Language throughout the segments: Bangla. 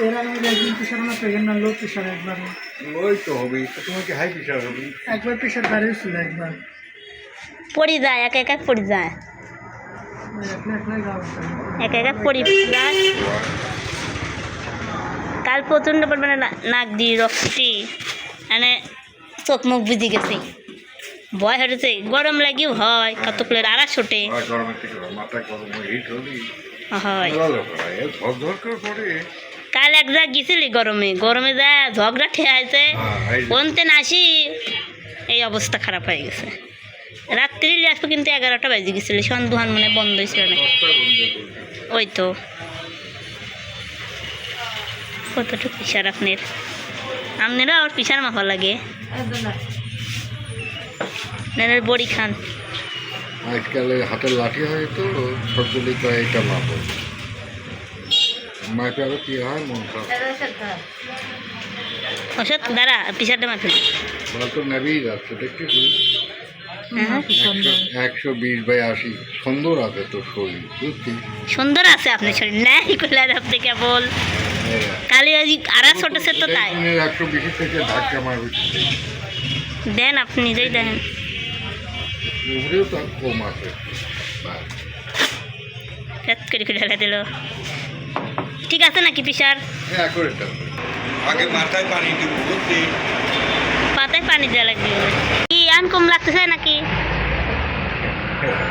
এর আগে একদিন প্রেশার আমার প্রেগেন্ট না লো প্রেশার একবার। ওই তো হবে তো তোমার কি হাই প্রেশার হবে? একবার প্রেশার দাঁড়িয়েছিল একবার। পড়ি যায় একা একা পড়ি যায়। একা একা পড়ি যায় কাল প্রচণ্ড পরিমাণে না- নাক দিয়ে রক্তটি মানে চোখ মুখ বুঝে গেছে। ভয় হয়েছে গরম লাগিও হয় কত কতগুলোর আড়া ছোটে হয় হয়ে। হয় হয় কাল এক জায়গা গেছিলি গরমে। গরমে যা ঝগড়া ঠেয়ে আছে। হ্যাঁ, যে। বলতে না আসি এই অবস্থা খারাপ হয়ে গেছে। রাত্রি আসব কিন্তু এগারোটা বাজে গেছিলি সন্ধ্যুহান মানে বন্ধ হয়েছিল না। ওই তো। কতটুকু পিসার আপনার? আপনারও আবার পিসার মাফা লাগে। বড়ি খান। আজকাল হাতের লাঠি হয় তো সবগুলি তো এইটা মাপে আরও কি হয়? মন খারাপ। ওষুধ দাঁড়া পিসারটা মাফি ওরা তো নেবেই যাচ্ছে দেখছি হ্যাঁ একশো বিশ বাই আশি। সুন্দর আছে তো শরীর বুঝছি সুন্দর আছে আপনি শরীর। নাই করলে আর আপনি কেবল। কালি ওই আড়া ছোটেছে তো তাই। একশো বিশের থেকে ধাক্কা মারবে দেন আপনি নিজেই দেন। উপরেও তো কম আছে। ব্যাস। করে করে দিল। ঠিক আছে নাকি পিসার হ্যাঁ করে আগে মাথায় পানি দিব বুঝলি? পাতায় পানি দেওয়া লাগবে। কি আন কম লাগতেছে নাকি?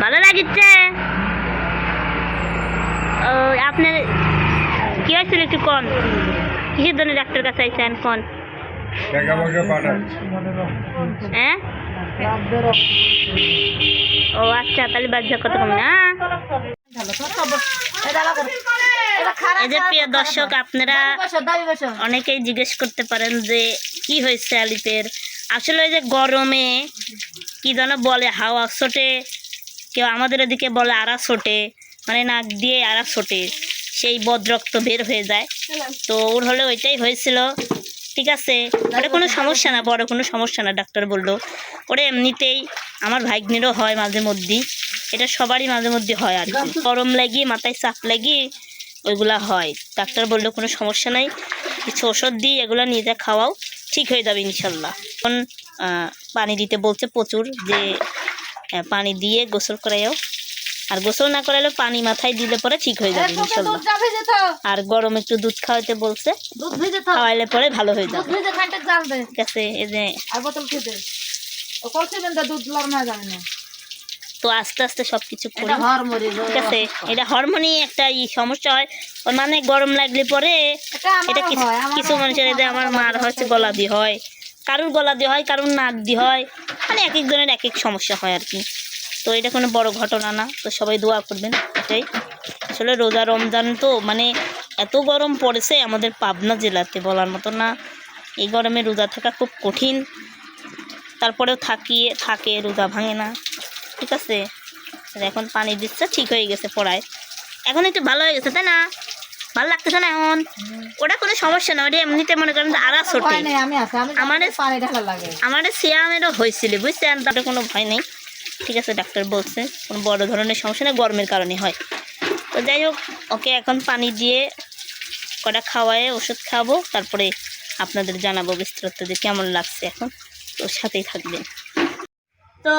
ভালো লাগিচ্ছে? ও আপনার কি হয়েছিল একটু কন? কিসের জন্য ডাক্তার কাছে আইসেন কন? হ্যাঁ ও আচ্ছা তাহলে বাজ্যা কত কম না এই যে প্রিয় দর্শক, আপনারা অনেকেই জিজ্ঞেস করতে পারেন যে, কি হয়েছে আলিপের? আসলে ওই যে গরমে, কি যেন বলে, হাওয়া ছোটে, কেউ আমাদের এদিকে বলে আড়া ছোটে মানে নাক দিয়ে আড়া ছোটে, সেই বদরক্ত বের হয়ে যায়। তো ওর হলে ওইটাই হয়েছিল। ঠিক আছে? ওটা কোনো সমস্যা না বড় কোনো সমস্যা না ডাক্তার বলল। ওটা এমনিতেই আমার ভাগ্নেরও হয় মাঝে মধ্যেই। এটা সবারই মাঝে মধ্যে হয় আর কি। গরম লাগিয়ে মাথায় চাপ লাগিয়ে ওইগুলা হয়। ডাক্তার বলল কোনো সমস্যা নাই। কিছু ওষুধ দিয়ে এগুলো নিয়ে যা খাওয়াও। ঠিক হয়ে যাবে ইনশাল্লাহ। এখন আহ, পানি দিতে বলছে প্রচুর যে পানি দিয়ে গোসল করাইও আর গোসল না করাইলে পানি মাথায় দিলে পরে ঠিক হয়ে যাবে ইনশাল্লাহ। আর গরম একটু দুধ খাওয়াইতে বলছে খাওয়াইলে পরে ভালো হয়ে যাবে। ঠিক আছে এই যে তো? আস্তে আস্তে সব কিছু করি। এটা ঠিক আছে এটা হরমোনি একটা সমস্যা হয়। ওর মানে গরম লাগলে পরে এটা কিছু কিছু মানুষের এদের আমার মার হচ্ছে গলা দিয়ে হয়। কারুর গলা দিয়ে হয় কারুর নাক দিয়ে হয়। মানে এক একজনের এক এক সমস্যা হয় আর কি। তো এটা কোনো বড় ঘটনা না তো সবাই দোয়া করবেন এটাই। আসলে রোজা রমজান তো মানে এত গরম পড়েছে আমাদের পাবনা জেলাতে বলার মতো না। এই গরমে রোজা থাকা খুব কঠিন তারপরেও থাকিয়ে থাকে রোজা ভাঙে না। ঠিক আছে? এখন পানি দিচ্ছে ঠিক হয়ে গেছে পড়ায়। এখন একটু ভালো হয়ে গেছে তাই না? ভালো লাগতেছে না এখন? ওটা কোনো সমস্যা না ওটা এমনিতে মনে করেন আড়া ছোটে আমি আছে আমি আমাদের- পানি ঢালা লাগে। আমার সিয়ামেরও হয়েছিল বুঝছেন? তাতে কোনো ভয় নেই। ঠিক আছে, ডাক্তার বলছে, কোনো বড় ধরনের সমস্যা নেই গরমের কারণে হয়। তো যাই হোক, ওকে এখন পানি দিয়ে কটা খাওয়ায় ওষুধ খাব, তারপরে আপনাদের জানাব বিস্তারিত যে কেমন লাগছে এখন, তো সাথেই থাকবেন। তো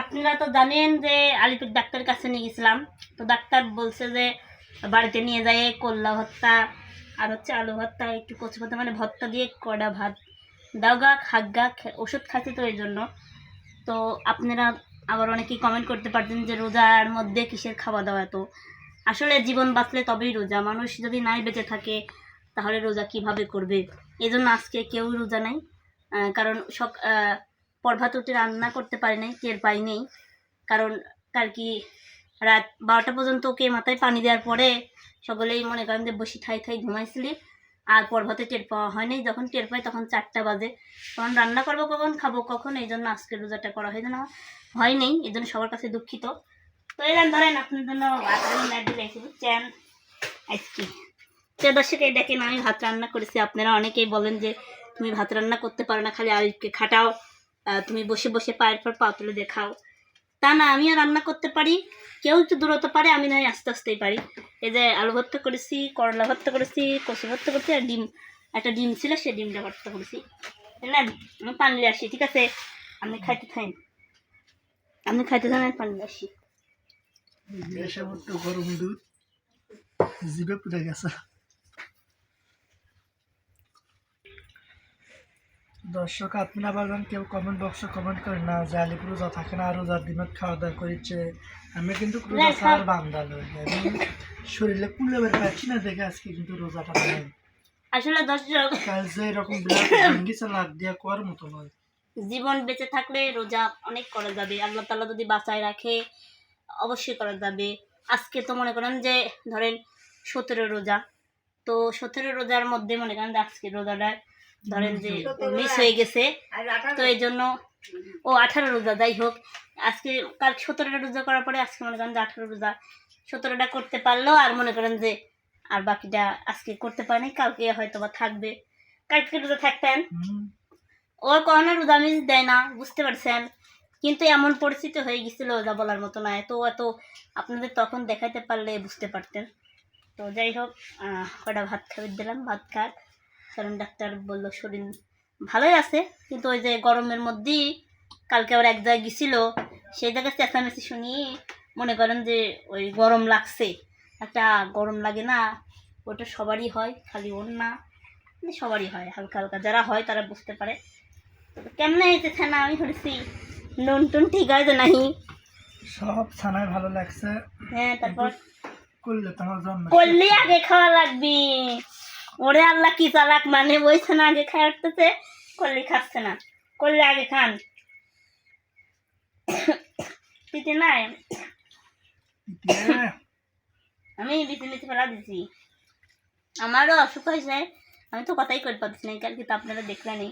আপনারা তো জানেন যে আলিপুর ডাক্তারের কাছে নিয়ে গেছিলাম, তো ডাক্তার বলছে যে বাড়িতে নিয়ে যায় কল্লা ভর্তা, আর হচ্ছে আলু ভর্তা, একটু কচু ভর্তা মানে ভর্তা দিয়ে কড়া ভাত। দাওগা খাগা ওষুধ খাচ্ছি তো এই জন্য। তো আপনারা আবার অনেকেই কমেন্ট করতে পারতেন যে রোজার মধ্যে কিসের খাওয়া দাওয়া তো আসলে জীবন বাঁচলে তবেই রোজা। মানুষ যদি নাই বেঁচে থাকে, তাহলে রোজা কীভাবে করবে? এই জন্য আজকে কেউ রোজা নাই। কারণ সক পর্ভাতটি রান্না করতে পারে নাই, টের পাই নেই। কারণ কার কি, রাত বারোটা পর্যন্ত ওকে মাথায় পানি দেওয়ার পরে সকলেই মনে করেন যে বসি ঠাই ঠাই ঘুমাইছিলি। আর পর্বতে টের পাওয়া হয়নি যখন টের পাই তখন চারটা বাজে। তখন রান্না করব, কখন খাব, কখন, এই জন্য আজকে রোজাটা করা হয়। না হয় নেই, এই জন্য সবার কাছে দুঃখিত। তো এই ধরেন আপনার জন্য বুঝছেন আজকে তো দর্শক, এই দেখেন আমি ভাত রান্না করেছি। আপনারা অনেকেই বলেন যে, তুমি ভাত রান্না করতে পারো না, খালি আরিফকে খাটাও তুমি বসে বসে পায়ের পর পা তুলে দেখাও না আমিও রান্না করতে পারি। কেউ একটু দূরত্ব পারে, আমি নয় আস্তে আস্তেই পারি। এই যে আলু ভর্তা করেছি, করলা ভর্তা করেছি, কচু ভর্তা করেছি আর ডিম। একটা ডিম ছিল সেই ডিমটা ভর্তা করেছি। না আমি পানি আসি, ঠিক আছে? আপনি খাইতে থাকেন। আপনি খাইতে থাকেন, আমি পানি আসি। গরম দুধ। জিভে পুড়ে গেছে। দর্শক আপনারা বলবেন কেউ কমেন্ট বক্সে কমেন্ট করেন না যে আলিপুর রোজা থাকে না আর রোজার দিনত খাওয়া দাওয়া করেছে। আমি কিন্তু রোজা বান্দাল আমি শরীরে কুলে বের পাচ্ছি না দেখে আজকে কিন্তু রোজাটা নেই আসলে দর্শক কাল যে এরকম বিলাক ভাঙ্গিছে লাগ দিয়া কোয়ার মতো নয়। জীবন বেঁচে থাকলে রোজা অনেক করা যাবে। আল্লাহ তালা যদি বাঁচায় রাখে অবশ্যই করা যাবে। আজকে তো মনে করেন যে ধরেন সতেরো রোজা। তো সতেরো রোজার মধ্যে মনে করেন আজকে রোজাটা ধরেন যে মিস হয়ে গেছে তো এই জন্য ও আঠারো রোজা যাই হোক আজকে কাল সতেরোটা রোজা করার পরে আজকে মনে করেন যে আঠারো রোজা সতেরোটা করতে পারল আর মনে করেন যে আর বাকিটা আজকে করতে পারেনি কালকে হয়তো বা থাকবে। কালকে রোজা থাকতেন ওর কখনো রোদামিজ দেয় না বুঝতে পারছেন? কিন্তু এমন পরিস্থিতি হয়ে গেছিল যা বলার মতো না এত এত আপনাদের তখন দেখাতে পারলে বুঝতে পারতেন। তো যাই হোক আহ, কটা ভাত খাবার দিলাম ভাত খাক কারণ ডাক্তার বলল শরীর ভালোই আছে কিন্তু ওই যে গরমের মধ্যেই কালকে আবার এক জায়গায় গেছিল সেই জায়গায় চেঁচামেচি শুনি মনে করেন যে ওই গরম লাগছে। একটা গরম লাগে না ওটা সবারই হয় খালি ওর না মানে সবারই হয় হালকা হালকা যারা হয় তারা বুঝতে পারে। কেমনে হয়েছে না আমি ধরেছি নুন টুন ঠিক হয় তো নাহি? সব ছানায় ভালো লাগছে। হ্যাঁ তারপর? করলে তোমার জন্ম। করলে আগে খাওয়া লাগবি। ওরে আল্লাহ, কি চালাক মানে বইছে না, আগে খাই উঠতেছে, করলে খাচ্ছে না। করলে আগে খান। পিতে নাই? আমি বিচি মিচি ফেলা দিছি। আমারও অসুখ হয়েছে। আমি তো কথাই করতে পারছি না কালকে তো আপনারা দেখলেনই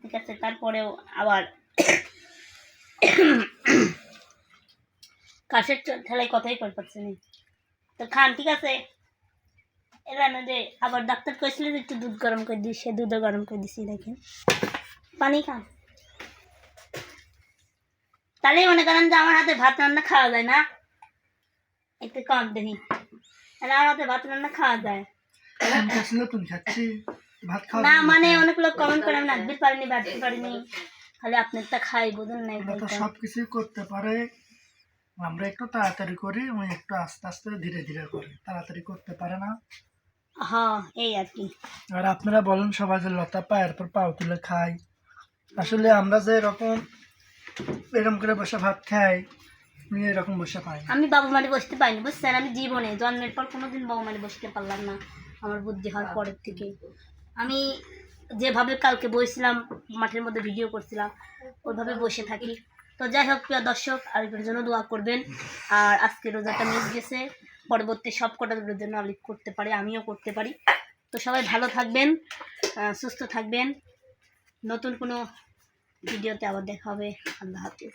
ঠিক আছে, তারপরেও আবার কাশের ঠেলায় কথাই করতে পারছি না। তো খান, ঠিক আছে? এবার না যে আবার ডাক্তার একটু দুধ গরম করে দিই সে দুধও গরম করে দিছি দেখেন। পানি খান তাহলেই মনে করেন যে আমার হাতে ভাত রান্না খাওয়া যায় না। একটু কম দেখি। তাহলে আমার হাতে ভাত রান্না খাওয়া যায়। না মানে অনেক লোক কমেন্ট করে আমি নাচতে পারিনি বাড়তে পারিনি। খালি আপনারটা খাই বুঝুন নাই আমরা তো সব কিছুই করতে পারে। আমরা একটু তাড়াতাড়ি করি উনি একটু আস্তে আস্তে ধীরে ধীরে করি। তাড়াতাড়ি করতে পারে না। হ্যাঁ এই আর কি। আর আপনারা বলেন সবাই যে লতা পায়ের পর পাও তুলে খাই। আসলে আমরা যে এরকম এরকম করে বসে ভাত খাই উনি এরকম বসে পাই আমি বাবু মারি বসতে পারিনি বুঝছেন? আমি জীবনে জন্মের পর কোনোদিন বাবু মারি বসতে পারলাম না আমার বুদ্ধি হওয়ার পরের থেকে। আমি যেভাবে কালকে বসছিলাম মাঠের মধ্যে ভিডিও করছিলাম ওইভাবে বসে থাকি। তো যাই হোক প্রিয় দর্শক আলিফের জন্য দোয়া করবেন। আর আজকে রোজাটা মিস গেছে। পরবর্তী সব কটা রোজার জন্য আলিফ করতে পারি, আমিও করতে পারি। তো সবাই ভালো থাকবেন সুস্থ থাকবেন। নতুন কোনো ভিডিওতে আবার দেখা হবে। আল্লাহ হাফিজ।